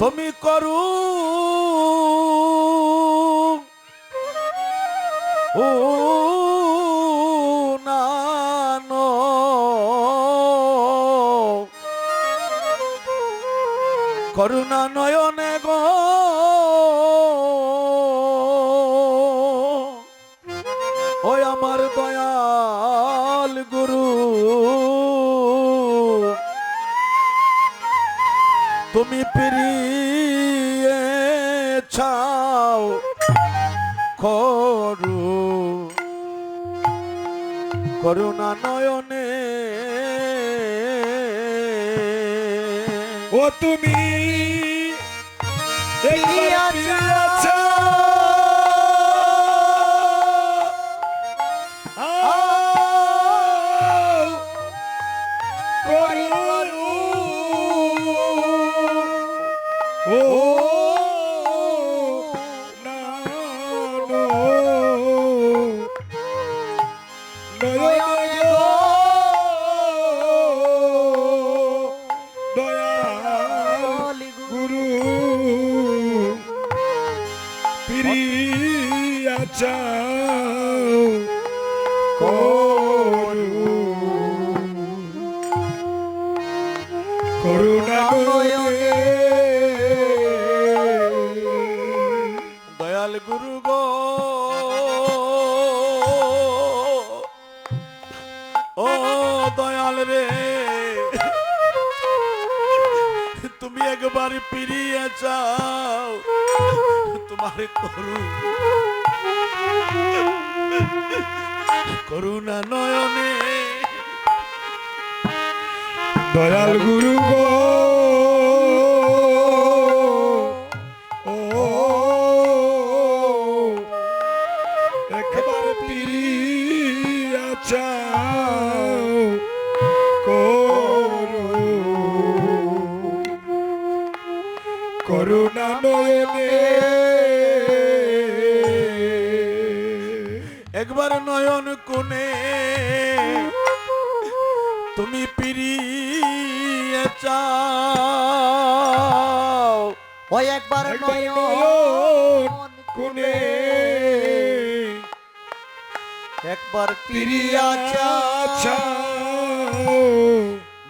তুমি করু। ও তুমি পিরিয়ে ছাও করু। করুণা নয়নে। ও তুমি ও দয়াল গুরু গো ওই একবার নয়ন কোণে। একবার প্রিয়া চাও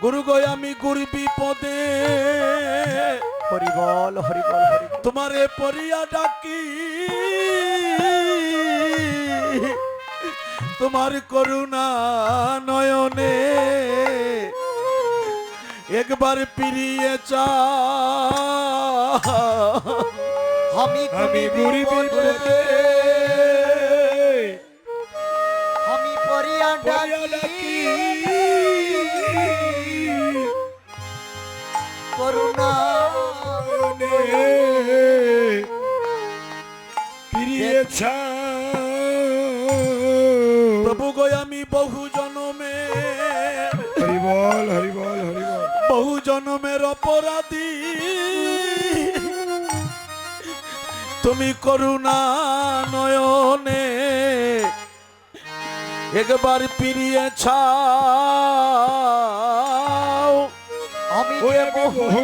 গুরু গয় আমি গুরু বিপদে। হরিবল হরিবল তোমারে পরিয়া ডাকি। তোমার করুণা নয়নে। একবার পিরিয়ে চা আমি আমি গুরি বিপদে আমি পরিয়া ডাকি করুণা চাও প্রভু গয় আমি বহু জনমে হরিবল হরিবল হরিবল। বহু জনমের অপরাধী। তুমি করুণা নয়নে একবার পিরিয়ে ছাও। আমি বহু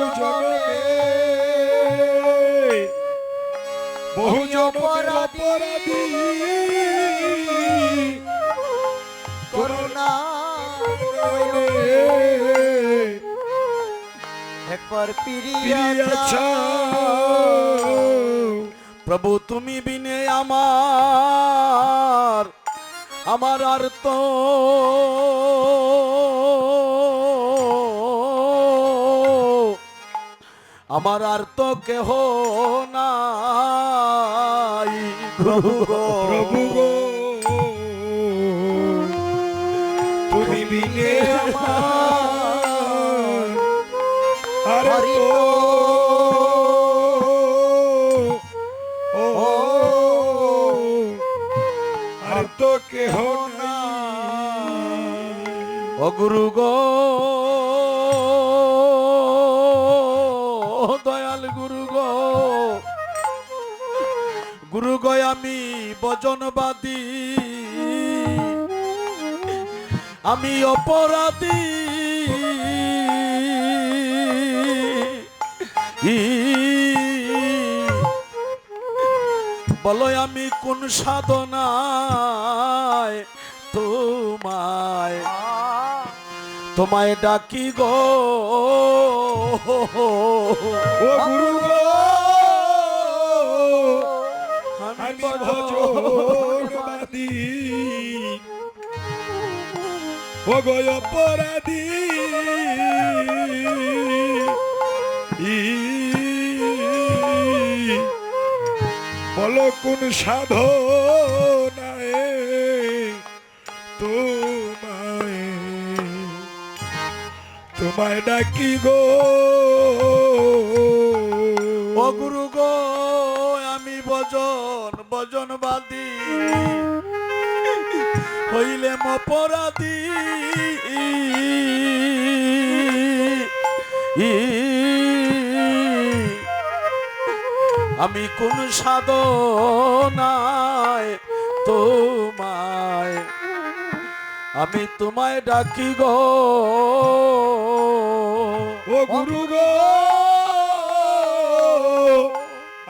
বহু জনমে করুণা একবার পিরিয়া প্রভু তুমি বিনে আমার আমার আর তো আমার আর তো কেহ নাই প্রভু গো। প্রভু গো তুমি বিনে আমার আর তো কেহ না অগুরু গো, দয়াল গুরু গো। গুরু গো, আমি বচনবাদী আমি অপরাধী। বলো আমি কোন সাধনায় তোমায়। তোমায় ডাকি গো। ও গুরু গো। আমি আমি ভজন ভজনবাদী ও গো অপরাধী। বলো কোন সাধনায় তোমায় ডাকি গো। ও গুরু গো আমি ভজন ভজনবাদী হইলে মপরাধী আমি কোন সাধনায় তোমায়, আমি তোমায় ডাকি গো। ও গুরু গো,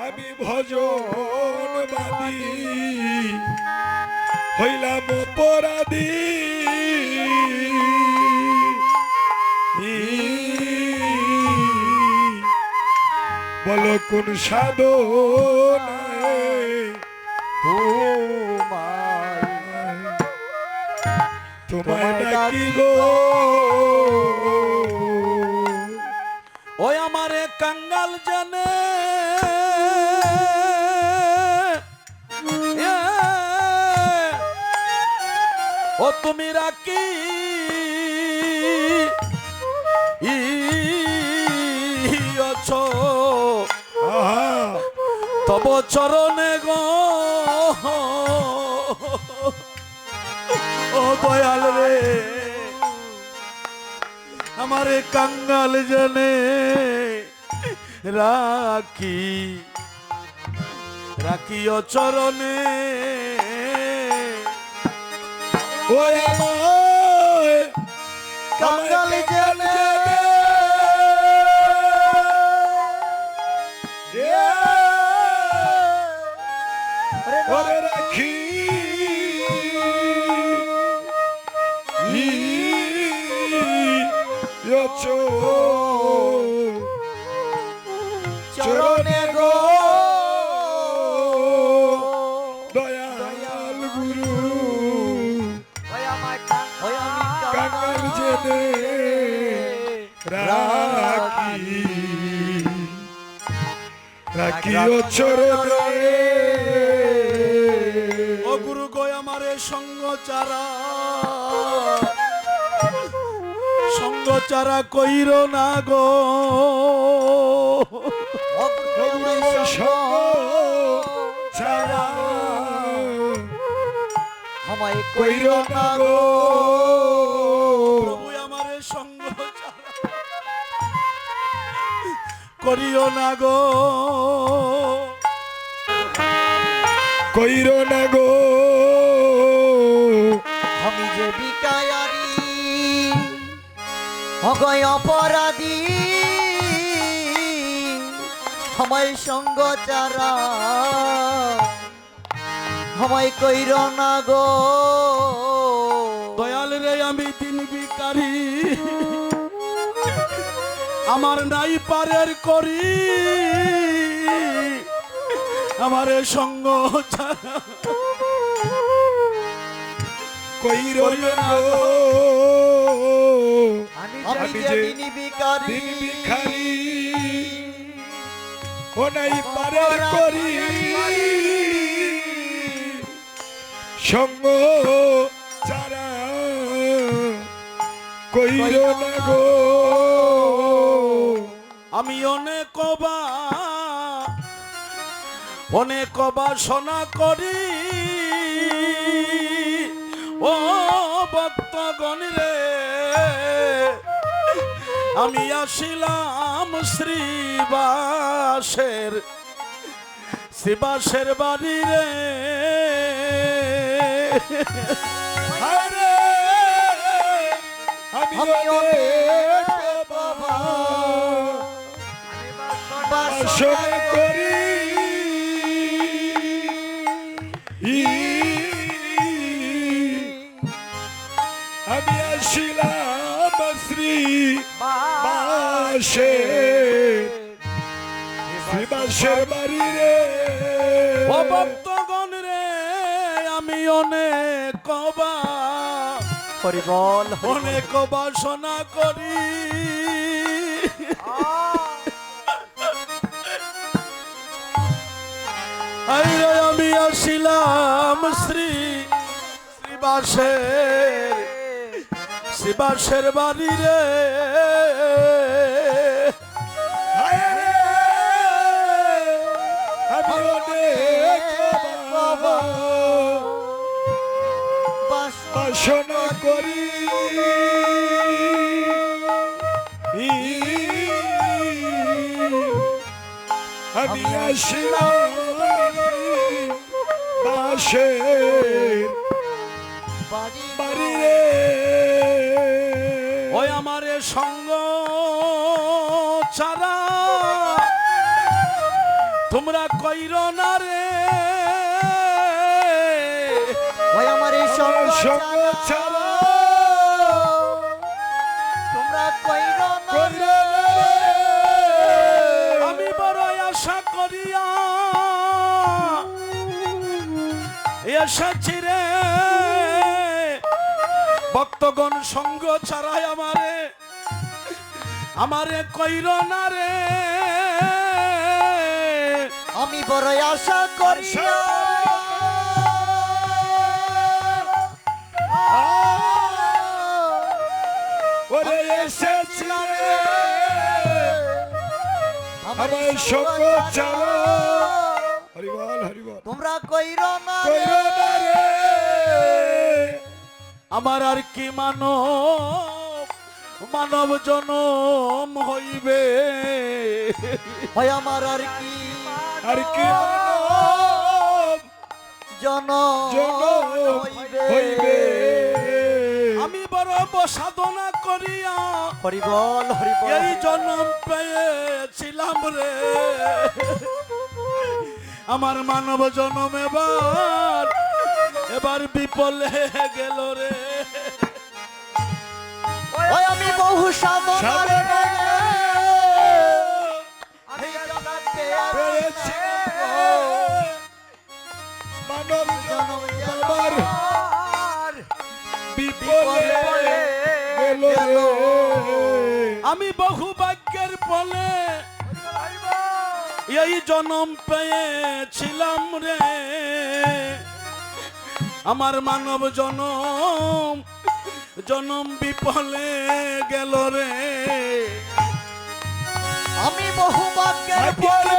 আমি ভজনবাদী হইলাম অপরাধী। কোন সাধু তোমায়। তোমায় ডাকি গো। তব চরণে গো। ও দয়াল রে, আমারে কাঙ্গাল জনে রাখি রাখি ও চরণে কাঙ্গাল জেনে। রাখি ও চরণে ও গুরু গয় আমারে সঙ্গ চারা। সঙ্গ চারা কইর না গো। ছাড়া আমায় কইর না গো। করিও না গো। কইর না গো। আমি যে বিকায়ারি অগয় অপরাধী, আমায় সঙ্গ চারা, আমায় কইর না গো। আমার নাই পারের করি। আমারে সঙ্গ না গো। আমি যে ভিখারি। ও নাই পারের করি। সঙ্গ চারা কইর না গো। আমি অনেক বা অনেক বাসনা করি। ও ভক্তগণ রে আমি আসিলাম শ্রীবাসের শিবাসের বাড়ি রে। আমি বাবা বাসনা করি। আমি আসিলাম শ্রী বাসে। শ্রী বাসের বাড়ি রে। ভক্তগণ রে আমি অনেক কবা হরি বল হরি বল। অনেক বাসনা করি। আমি আসিলাম শ্রী শ্রীবাসের শ্রীবাসের বাড়ি রে। বাসনা করি। আমি আসিলাম। তোমরা কইর না রে। ওই আমার এই ছাড়া। ছাড়া। তোমরা কইর না রে। আমি বড় আশা করিয়া এসেছি রে। ভক্তগণ সঙ্গ ছাড়াই আমারে আমারে কইর না রে। আমি বড় আশা করিয়া এসেছিলাম আমার হরিবল হরিবল। তোমরা কইর না কইরা রে। আমার আর কি মানব? মানব জনম হইবে। হয় আমার আর কি আর কি জন হইবে। আমি বড় সাধনা করিয়া হরি বল হরি বল এই জন্ম পেয়েছিলাম রে। আমার মানব জনম এবার এবার বিপলে গেল রে। আমি বহু সাধনা আমি বহু ভাগ্যের ফলে এই জনম পেয়েছিলাম রে আমার মানব জনম জনম বিপলে গেল রে আমি বহু ভাগ্যের পরে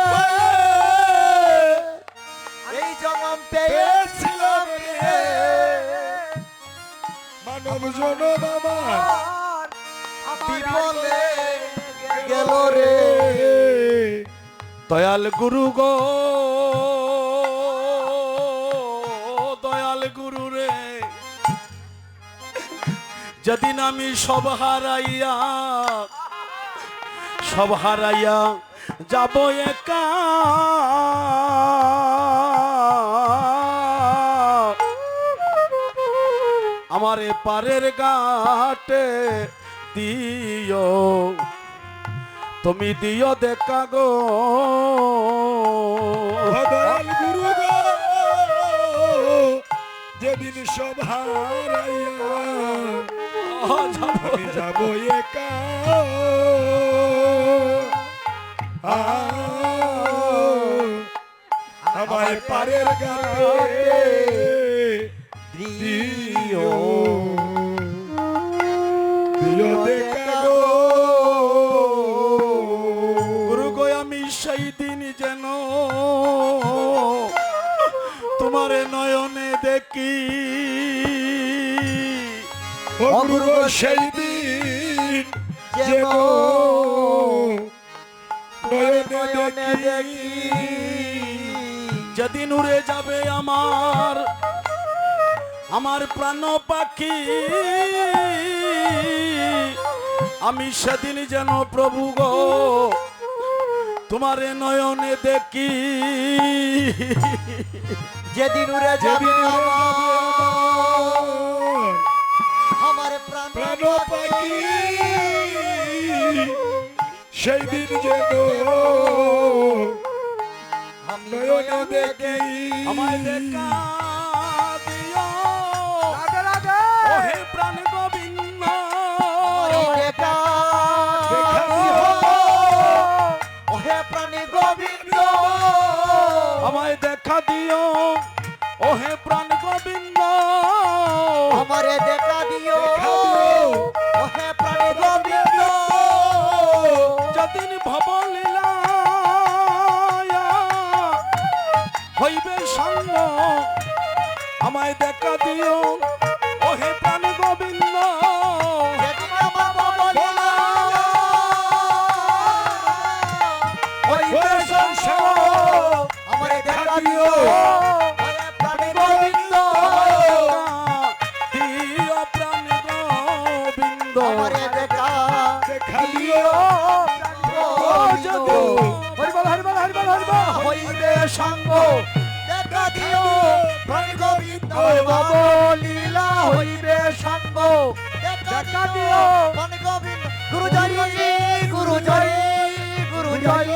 এই জন্ম পেয়েছিলাম। মানব জনম আমার। বিপলে গেল রে। দয়াল গুরু গো দয়াল গুরু রে। যেদিন আমি সব হারাইয়া সব হারাইয়া যাব একা। আমার এ পারের ঘাটে দিও। তুমি দিও দেখা গো। গুরু গো যেদিন সব হারাইয়া যাব একা। আমায় পারের গাতে দিও দিও দেখা গো গুরু গো আমি সেই দিন যেন তোমার নয়নে দেখি। গুরু সেই দিন যেন নয়নে দেখি। যেদিন উড়ে যাবে আমার আমার প্রাণ পাখি। আমি সেদিন যেন প্রভু গো তোমারে নয়নে দেখি। যেদিন উড়ে যাবে আমার প্রাণ পাখি। সেই দিন যেন নয়নে দেখি আমায় দেখা দিও লাগে লাগে ও হে প্রাণ গোবিন্দ দেখা দেখা দিও। দিও। ওহে প্রাণী গোবিন্দ ও হে প্রাণ গোবিন্দ আমারে দেখা দিও আমারে দেখা দেখা দিও হরিবল হরিবল হরিবল হরিবল। হইবে সঙ্গ। দেখা দিও প্রাণী গোবিন্দ বাবা লীলা হইবে সঙ্গ। দেখা দিও প্রাণী গোবিন্দ গুরু জয় গুরু জয় গুরু জয়